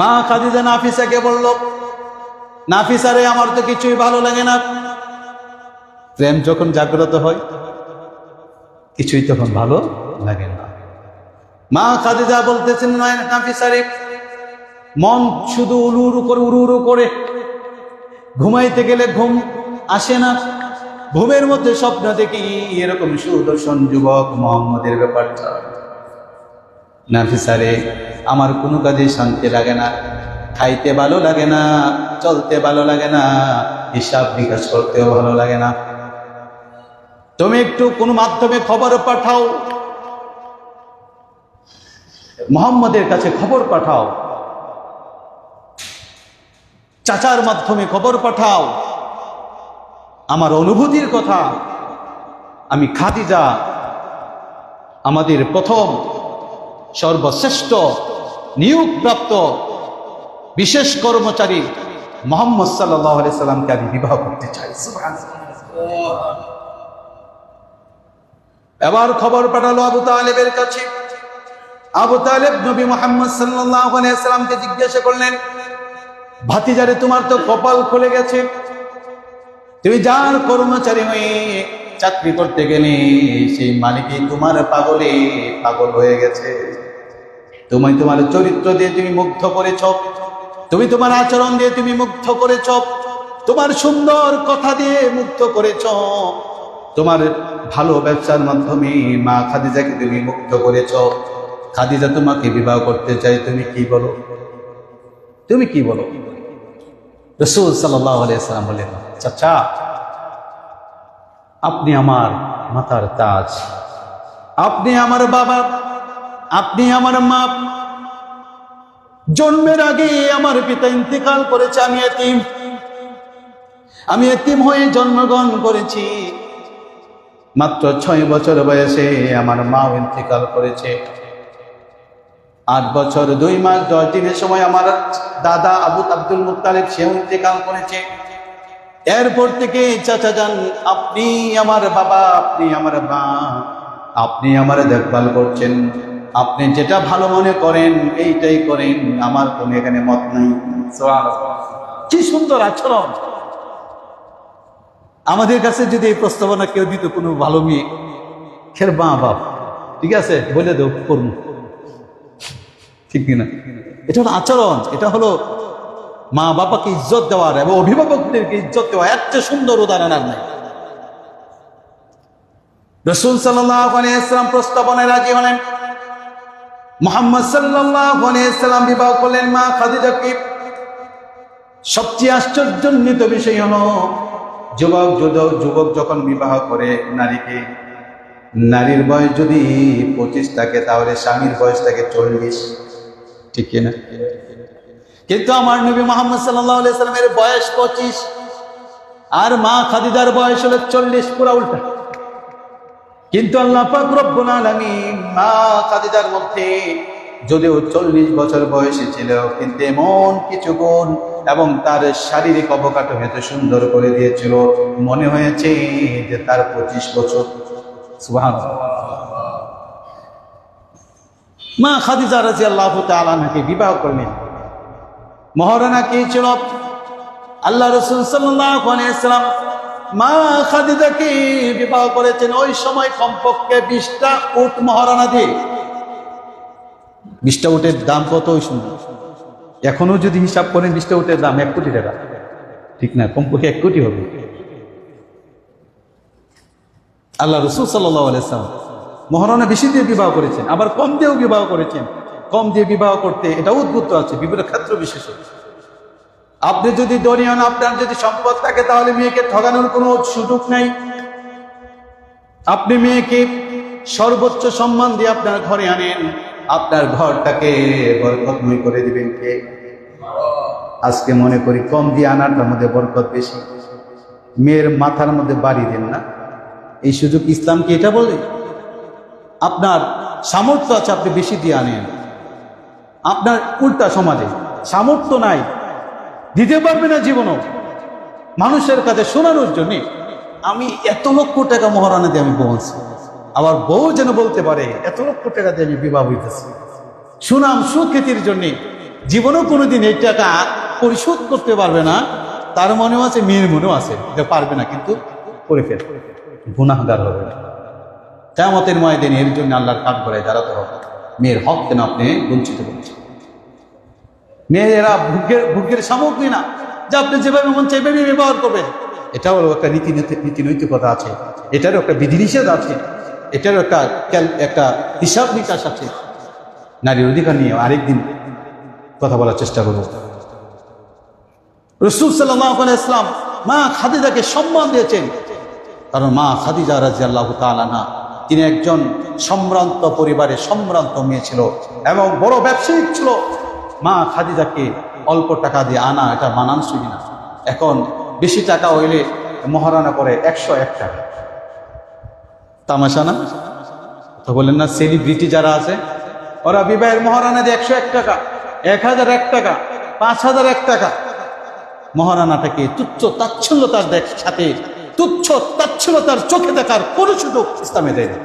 মা খাদিজা নাফিসাকে বলল, নাফিসারে, আমার তো কিছুই ভালো লাগে না। প্রেম যখন জাগ্রত হয়, কিছুই তখন ভালো লাগে না। মা খাদিজা বলতেছেন নাফিসারে, মন শুধু উলু উলু করে উড়ু উড়ু করে ঘুমাইতে গেলে ঘুম আসে না। ঘুমের মধ্যে স্বপ্ন দেখি এরকম সুদর্শন যুবক মোহাম্মদের ব্যাপারটা। নাফিসারে আমার কোনো কাজে শান্তি লাগে না। খাইতে ভালো লাগে না, চলতে ভালো লাগে না, হিসাব বিকাশ করতেও ভালো লাগে না। তুমি একটু কোনো মাধ্যমে খবর পাঠাও। মোহাম্মদের কাছে খবর পাঠাও। চাচার মাধ্যমে খবর পাঠাও। আমার অনুভূতির কথা। আমি খাদিজা। আমাদের প্রথম, সর্বশ্রেষ্ঠ নিয়োগপ্রাপ্ত বিশেষ কর্মচারী মোহাম্মদ সাল্লামকে আমি বিবাহ করতে চাই। এবার খবর পাঠালো আবু তালেবের কাছে। আবু তালেব নবী মোহাম্মদ সাল্লামকে জিজ্ঞাসা করলেন, ভাতিজারে, তোমার তো কপাল খুলে গেছে। তুমি যার কর্মচারী হয়ে চাকরি করতে গেলে, সেই মালিকই তোমার পাগলে পাগল হয়ে গেছে। তুমি তোমার চরিত্র দিয়ে তুমি মুগ্ধ করেছ। তুমি তোমার আচরণ দিয়ে তুমি মুগ্ধ করেছ। তোমার সুন্দর কথা দিয়ে মুগ্ধ করেছ। তোমার ভালো ব্যবসার মাধ্যমে মা খাদিজাকে তুমি মুগ্ধ করেছ। খাদিজা তোমাকে বিবাহ করতে চাই তুমি কি বলো? তুমি কি বলো? রসুল সাল্লাম বলেন, চাচা, আপনি আমার মাথার তাজ। আপনি আমার বাবা আপনি আমার মা জন্মের আগে আমার পিতা ইন্তেকাল করেছে, আমি এতিম। আমি এতিম হয়ে জন্মগ্রহণ করেছি। মাত্র ছয় বছর বয়সে আমার মাও ইন্তেকাল করেছে। আট বছর, দুই মাস, দশ দিনের সময় আমার দাদা আবু আব্দুল মুতালিব সেও ইন্তেকাল করেছে। এরপর থেকে, চাচা যান, আপনি আমার বাবা, আপনি আমার মা, আপনি আমার দেখভাল করছেন। আপনি যেটা ভালো মনে করেন এইটাই করেন আমার কোনো এখানে মত নাই। কি সুন্দর আচরণ। আমাদের কাছে যদি এই প্রস্তাবনা কেউ দিত কোনো ভালো মেয়ে খের মা বাপ ঠিক আছে? বলে দেও করুন। ঠিক কিনা? এটা হলো আচরণ এটা হলো মা বাবাকে ইজ্জত দেওয়ার এবং অভিভাবকদেরকে ইজ্জত দেওয়া এত সুন্দর উদাহরণ আর নাই। রসুল সাল্লাম প্রস্তাবনায় রাজি হলেন। মোহাম্মদ সাল্লাম বিবাহ করলেন মা খাদিজাকে সবচেয়ে আশ্চর্যান্বিত বিষয় হলো, যুবক যুবক যখন বিবাহ করে নারীকে, নারীর বয়স যদি পঁচিশ থাকে, তাহলে স্বামীর বয়স থাকে চল্লিশ। ঠিক না কিন্তু আমার নবী মোহাম্মদ সাল্লামের বয়স পঁচিশ, আর মা খাদিদার বয়স হলো চল্লিশ, পুরা উল্টা। কিন্তু আল্লাহ পাক রব্বুল মা খাদিজার মধ্যে যদিও চল্লিশ বছর বয়সে ছিল, কিন্তু এমন কিছু গুণ এবং তার শারীরিক অবকাঠামো এত সুন্দর করে দিয়েছিল, মনে হয়েছে যে তার পঁচিশ বছর। মা খাদিজা রাজি আল্লাহ তালাকে বিবাহ করলেন মহারানা কে ছিল? আল্লাহ রসুল সাল্লাম মা খাদিজাকে বিবাহ করেছেন? ওই সময় কমপক্ষে বিশটা উট মহারানা দিয়ে। বিশটা উটের দাম কত ওই সময়? এখনও যদি হিসাব করেন বিশটা উটের দাম এক কোটি টাকা। ঠিক না? কমপক্ষে এক কোটি হবে। আল্লাহ রসুল আলাইসালাম মহারণা বেশি দিয়ে বিবাহ করেছেন, আবার কম দিয়েও বিবাহ করেছেন। কম দিয়ে বিবাহ করতে এটা উদ্বুদ্ধ আছে, বিভিন্ন ক্ষেত্র বিশেষ। আপনি যদি দরিয়ান আপনার যদি সম্পদ থাকে, তাহলে মেয়েকে ঠগানোর কোনো সুযোগ নাই। আপনি মেয়েকে সর্বোচ্চ সম্মান দিয়ে আপনার ঘরে আনেন, আপনার ঘরটাকে বরকতময় করে দিবেন কে? আজকে মনে করি কম দিয়ে আনারটার মধ্যে বরকত বেশি। মেয়ের মাথার মধ্যে বাড়ি দেন না। এই সুযোগ ইসলাম কি এটা বলে? আপনার সামর্থ্য আছে আপনি বেশি দিয়ে আনেন। আপনার উল্টা সমাজে সামর্থ্য নাই। দিতে পারবে না জীবনও। মানুষের কাছে শোনানোর জন্য আমি এত লক্ষ টাকা মহারানা দিয়ে আমি বলছি। আবার বউ যেন বলতে পারে, এত লক্ষ টাকা দিয়ে আমি বিবাহ হইতেছি। সুনাম সুখ্যাতির জন্যে জীবনেও কোনোদিন এই টাকা পরিশোধ করতে পারবে না, তার মনেও আছে, মেয়ের মনেও আছে, যে পারবে না, কিন্তু করে ফেল। গুনাহগার হবে কেমতের ময়দিন এর জন্য আল্লাহর কাঠ করে দাঁড়াতে হবে। মেয়ের হক কেন আপনি বঞ্চিত করছেন মেয়েরা ভুগের ভুগের সামগ্রী না। যে আপনি যেভাবে মন চাইবে ব্যবহার করবেন। এটাও একটা নীতি নীতি- নীতি নৈতিকতা আছে। এটারও একটা বিধিনিষেধ আছে। এটারও একটা একটা হিসাব নিকাশ আছে। নারীর অধিকার নিয়ে আরেকদিন কথা বলার চেষ্টা করব। রসুল সাল্লাহ ইসলাম মা খাদিজাকে সম্মান দিয়েছেন। কারণ মা খাদিজা রাজি আল্লাহ তালানা তিনি একজন সম্ভ্রান্ত পরিবারে সম্ভ্রান্ত মেয়ে ছিল এবং বড় ব্যবসায়িক ছিল। মা খাদিজাকে অল্প টাকা দিয়ে আনা, এটা মানানসই না। এখন বেশি টাকা হইলে মহারানা করে একশো এক টাকা। তামাশা না? তো বললেন না সেলিব্রিটি যারা আছে, ওরা বিবাহের মহারানা দিয়ে একশো এক টাকা, এক হাজার এক টাকা, পাঁচ হাজার এক টাকা। মহারানাটাকে তুচ্ছ তাচ্ছল্যতার দেখ সাথে, তুচ্ছ তাচ্ছল্যতার চোখে দেখার কোনো সুযোগ ইসলামে দেয় না।